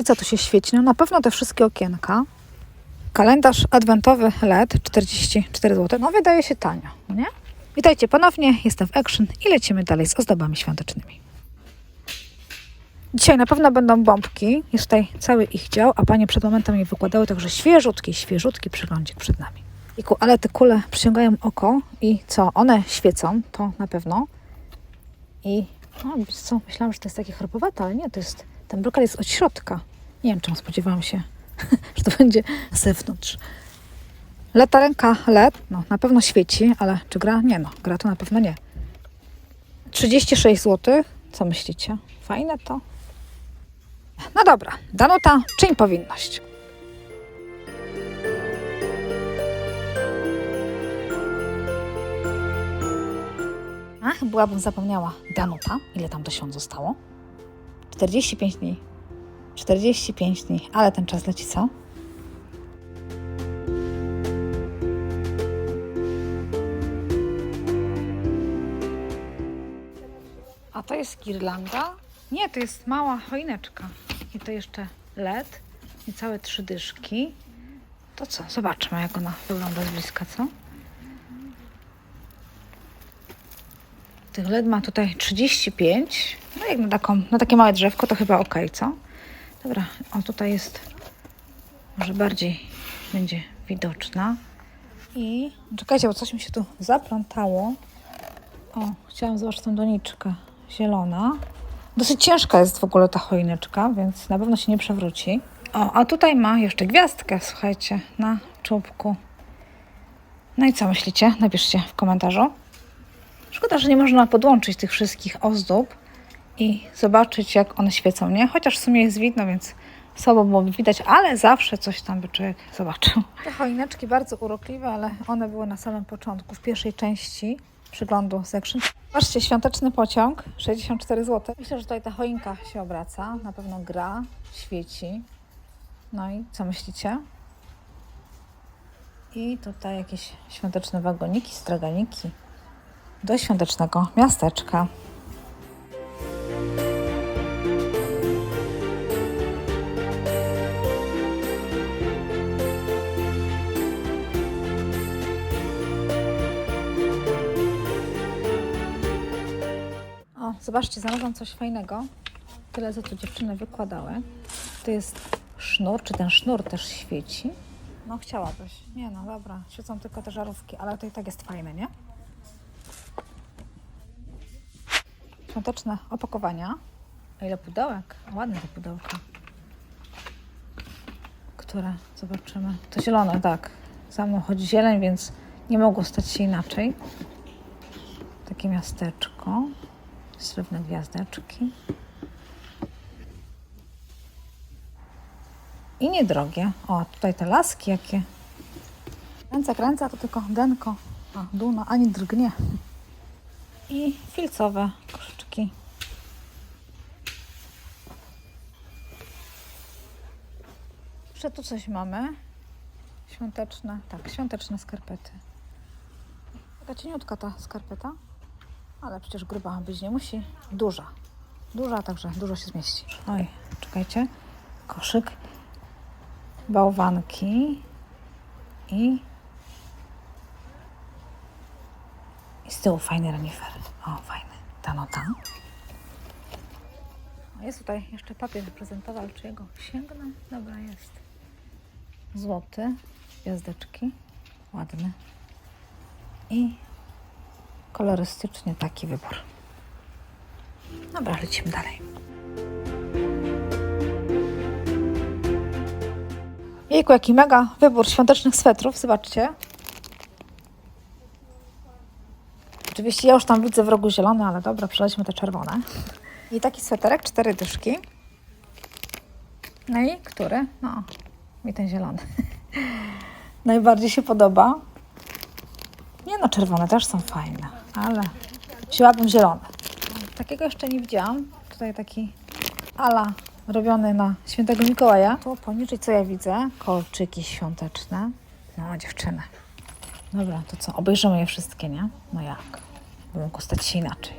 I co tu się świeci? No na pewno te wszystkie okienka. Kalendarz adwentowy LED 44 zł. No wydaje się tanio, no nie? Witajcie ponownie, jestem w Action i lecimy dalej z ozdobami świątecznymi. Dzisiaj na pewno będą bombki. Jest tutaj cały ich dział, a panie przed momentem je wykładały, także świeżutki, świeżutki przeglądzik przed nami. Iku, ale te kule przyciągają oko i co? One świecą, to na pewno. I no, co, myślałam, że to jest takie chropowate, ale nie, to jest, ten brokal jest od środka. Nie wiem, czemu spodziewałam się, że to będzie z zewnątrz. Lata ręka LED, no na pewno świeci, ale czy gra? Nie no, gra to na pewno nie. 36 zł, co myślicie? Fajne to? No dobra, Danuta, czyń powinność. Ach, byłabym zapomniała. Danuta, ile tam do świąt zostało? 45 dni. 45 dni, ale ten czas leci co? A to jest girlanda? Nie, to jest mała choineczka. I to jeszcze LED. I całe trzy dyszki. To co? Zobaczmy, jak ona wygląda z bliska, co? Tych LED ma tutaj 35. No jak na, taką, na takie małe drzewko, to chyba ok, co? Dobra, o tutaj jest może bardziej będzie widoczna. I czekajcie, bo coś mi się tu zaplątało. O, chciałam zobaczyć tą doniczkę. Zielona. Dosyć ciężka jest w ogóle ta choineczka, więc na pewno się nie przewróci. O, a tutaj ma jeszcze gwiazdkę, słuchajcie, na czubku. No i co myślicie? Napiszcie w komentarzu. Szkoda, że nie można podłączyć tych wszystkich ozdób i zobaczyć, jak one świecą, nie? Chociaż w sumie jest widno, więc słabo byłoby widać, ale zawsze coś tam by człowiek zobaczył. Te choineczki bardzo urokliwe, ale one były na samym początku, w pierwszej części przyglądu section. Patrzcie, świąteczny pociąg, 64 zł. Myślę, że tutaj ta choinka się obraca, na pewno gra, świeci. No i co myślicie? I tutaj jakieś świąteczne wagoniki, straganiki do świątecznego miasteczka. Zobaczcie, znalazłam coś fajnego. Tyle, co tu dziewczyny wykładały. To jest sznur, czy ten sznur też świeci? No chciałabyś. Nie no, dobra, świecą tylko te żarówki, ale to i tak jest fajne, nie? Świąteczne opakowania. A ile pudełek? Ładne te pudełka. Które? Zobaczymy. To zielone, tak. Za mną chodzi zieleń, więc nie mogło stać się inaczej. Takie miasteczko. Srebrne gwiazdeczki. I niedrogie. O, tutaj te laski jakie. Kręcę, kręcę, a to tylko denko. A, duna, ani drgnie. I filcowe koszyczki. Jeszcze tu coś mamy. Świąteczne, tak, świąteczne skarpety. Taka cieniutka ta skarpeta, ale przecież gruba być nie musi. Duża. Duża, także dużo się zmieści. Oj, czekajcie. Koszyk. Bałwanki. I I z tyłu fajny renifer. O, fajny. Ta nota. Jest tutaj jeszcze papier prezentowy, ale czy jego sięgnę? Dobra, jest. Złoty. Gwiazdeczki. Ładny. I kolorystycznie taki wybór. Dobra, lecimy dalej. Jejku, jaki mega wybór świątecznych swetrów. Zobaczcie. Oczywiście ja już tam widzę w rogu zielony, ale dobra, przelećmy te czerwone. I taki sweterek, cztery dyszki. No i który? No, mi ten zielony. Najbardziej się podoba. Nie no, czerwone też są fajne, ale wzięłabym zielone. Takiego jeszcze nie widziałam. Tutaj taki ala robiony na świętego Mikołaja. Tu poniżej co ja widzę? Kolczyki świąteczne. No, dziewczyny. Dobra, to co? Obejrzymy je wszystkie, nie? No jak? By mogło stać się inaczej.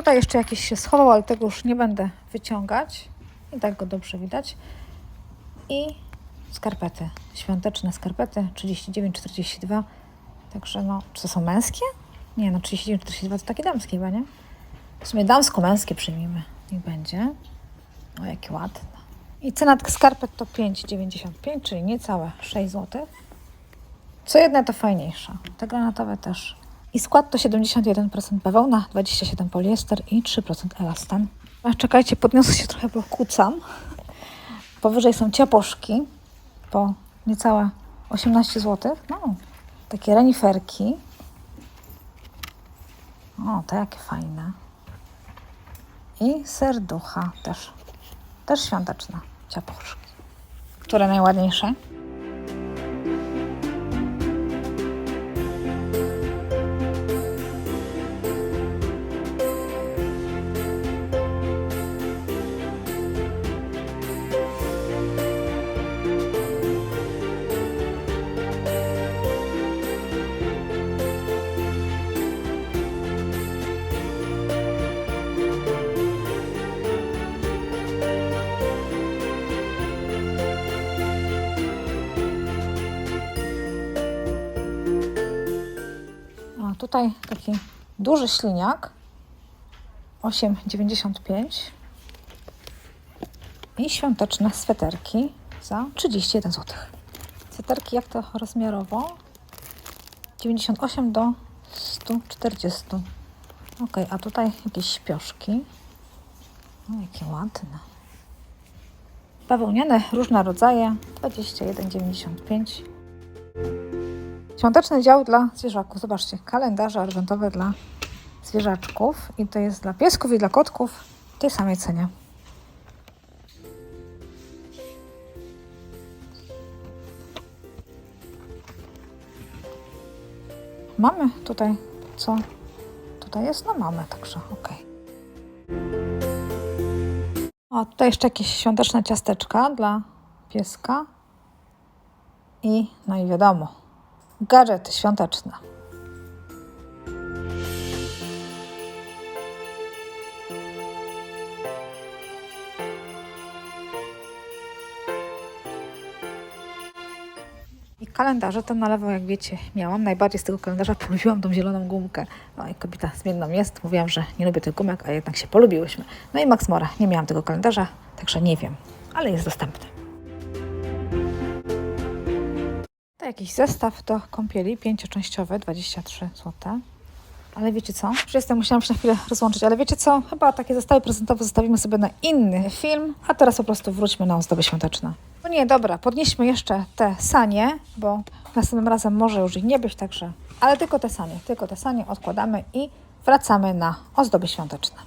Tutaj jeszcze jakiś się schował, ale tego już nie będę wyciągać. I tak go dobrze widać. I skarpety, świąteczne skarpety 39-42. Także no, czy to są męskie? Nie, no 39-42 to takie damskie chyba, nie? W sumie damsko-męskie przyjmijmy. Niech będzie. O, jakie ładne. I cena tych skarpet to 5,95, czyli niecałe 6 zł. Co jedna to fajniejsza. Te granatowe też. I skład to 71% bawełna, 27% poliester i 3% elastan. Czekajcie, podniosę się trochę, bo kłócam. Powyżej są ciaposzki po niecałe 18 zł. No, takie reniferki. O, to jakie fajne. I serducha też. Też świąteczne ciaposzki. Które najładniejsze? Tutaj taki duży śliniak 8,95 i świąteczne sweterki za 31 zł. Sweterki jak to rozmiarowo? 98 do 140. Ok, a tutaj jakieś śpioszki. O, jakie ładne. Bawełniane, różne rodzaje 21,95. Świąteczny dział dla zwierzaków. Zobaczcie, kalendarze adwentowe dla zwierzaczków. I to jest dla piesków i dla kotków w tej samej cenie. Mamy tutaj co? Tutaj jest? No mamy, także ok. O, tutaj jeszcze jakieś świąteczne ciasteczka dla pieska. I no i wiadomo, gadżety świąteczne. I kalendarze to na lewo, jak wiecie, miałam. Najbardziej z tego kalendarza polubiłam tą zieloną gumkę. No i kobieta zmienną jest. Mówiłam, że nie lubię tych gumek, a jednak się polubiłyśmy. No i Max Mora. Nie miałam tego kalendarza, także nie wiem, ale jest dostępny. Jakiś zestaw do kąpieli, pięcioczęściowy, 23 zł. Ale wiecie co? Już jestem, musiałam się na chwilę rozłączyć, ale wiecie co? Chyba takie zestawy prezentowe zostawimy sobie na inny film, a teraz po prostu wróćmy na ozdoby świąteczne. No nie, dobra, podnieśmy jeszcze te sanie, bo następnym razem może już ich nie być, także... Ale tylko te sanie, tylko te sanie odkładamy i wracamy na ozdoby świąteczne.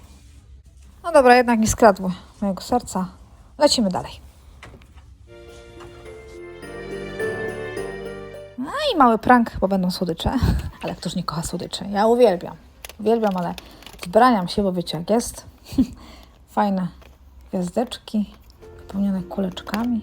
No dobra, jednak nie skradły mojego serca. Lecimy dalej. No i mały prank, bo będą słodycze. Ale któż nie kocha słodyczy? Ja uwielbiam. Uwielbiam, ale wbraniam się, bo wiecie jak jest. Fajne gwiazdeczki wypełnione kuleczkami.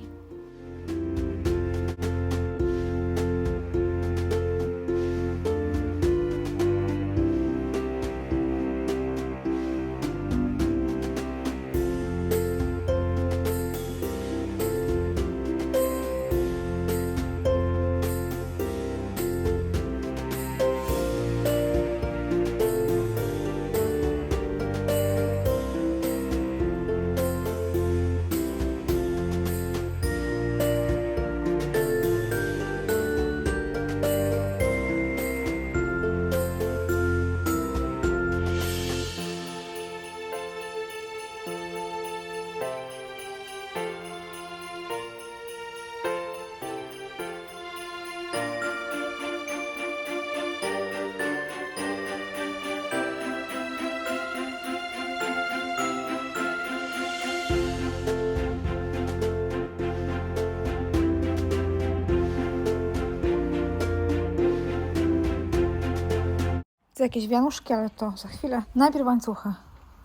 Jakieś wianuszki, ale to za chwilę. Najpierw łańcuchy.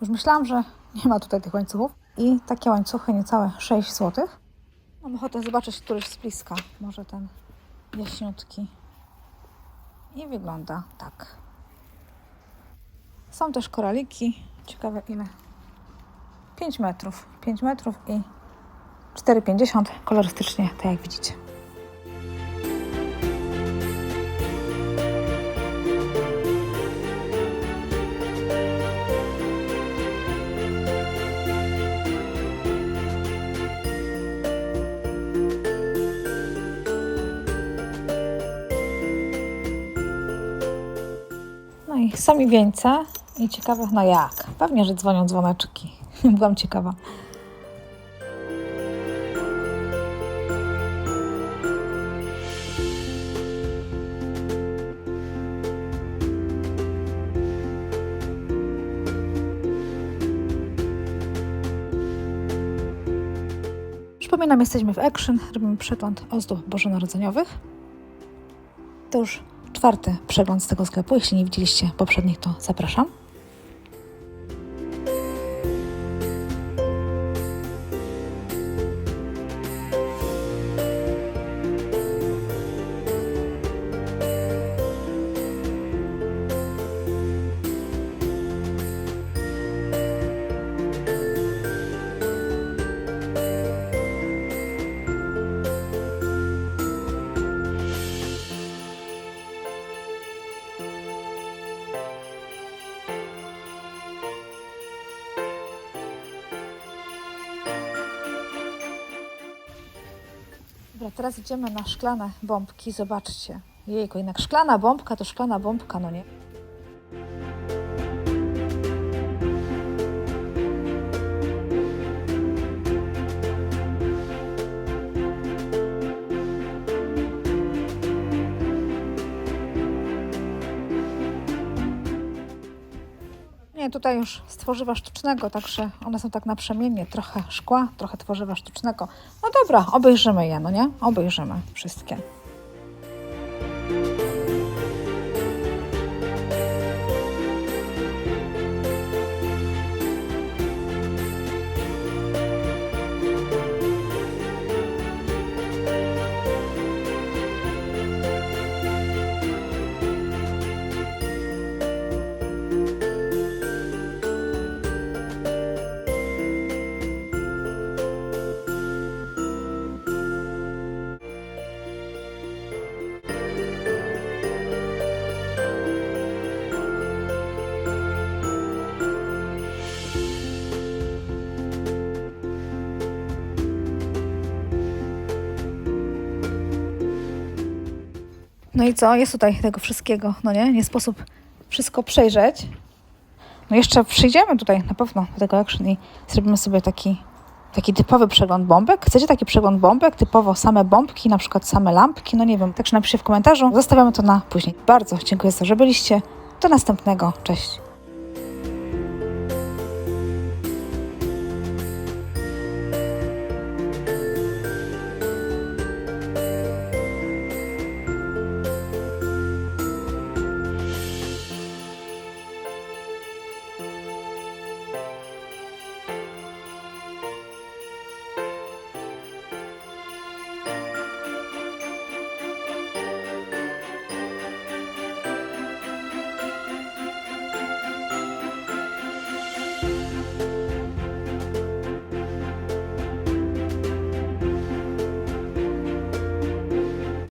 Już myślałam, że nie ma tutaj tych łańcuchów. I takie łańcuchy niecałe 6 zł. Mam ochotę zobaczyć któryś z bliska. Może ten jaśniutki. I wygląda tak. Są też koraliki Ciekawe ile. 5 metrów. 5 metrów i 4,50 kolorystycznie, tak jak widzicie. Sami wieńce i ciekawe, no jak? Pewnie, że dzwonią dzwoneczki. Byłam ciekawa. Przypominam, jesteśmy w Action, robimy przegląd ozdób bożonarodzeniowych. To już czwarty przegląd z tego sklepu. Jeśli nie widzieliście poprzednich, to zapraszam. Dobra, teraz idziemy na szklane bombki. Zobaczcie. Jejku, jednak szklana bombka to szklana bombka, no nie? Tutaj już z tworzywa sztucznego, także one są tak naprzemiennie. Trochę szkła, trochę tworzywa sztucznego. No dobra, obejrzymy je, no nie? Obejrzymy wszystkie. No i co? Jest tutaj tego wszystkiego, no nie? Nie sposób wszystko przejrzeć. No jeszcze przyjdziemy tutaj na pewno do tego action i zrobimy sobie taki, taki typowy przegląd bombek. Chcecie taki przegląd bombek? Typowo same bombki, na przykład same lampki? No nie wiem, także napiszcie w komentarzu. Zostawiamy to na później. Bardzo dziękuję za że byliście. Do następnego. Cześć.